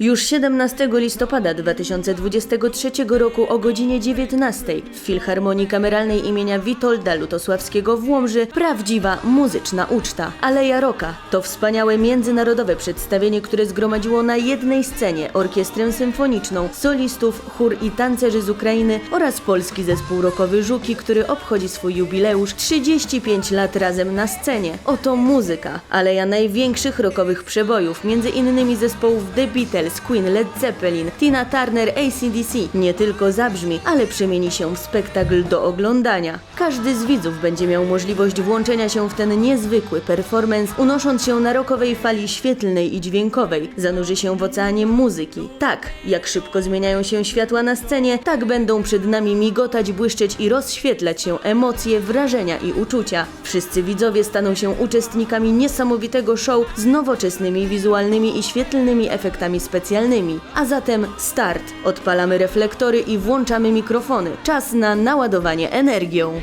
Już 17 listopada 2023 roku o godzinie 19 w Filharmonii Kameralnej imienia Witolda Lutosławskiego w Łomży prawdziwa muzyczna uczta. Aleja Roka to wspaniałe międzynarodowe przedstawienie, które zgromadziło na jednej scenie orkiestrę symfoniczną, solistów, chór i tancerzy z Ukrainy oraz polski zespół rockowy Żuki, który obchodzi swój jubileusz 35 lat razem na scenie. Oto muzyka, aleja największych rockowych przebojów, między innymi zespołów The Beatles, Queen, Led Zeppelin, Tina Turner, ACDC. Nie tylko zabrzmi, ale przemieni się w spektakl do oglądania. Każdy z widzów będzie miał możliwość włączenia się w ten niezwykły performance, unosząc się na rokowej fali świetlnej i dźwiękowej. Zanurzy się w oceanie muzyki. Tak, jak szybko zmieniają się światła na scenie, tak będą przed nami migotać, błyszczeć i rozświetlać się emocje, wrażenia i uczucia. Wszyscy widzowie staną się uczestnikami niesamowitego show z nowoczesnymi wizualnymi i świetlnymi efektami specjalnymi. A zatem start. Odpalamy reflektory i włączamy mikrofony. Czas na naładowanie energią.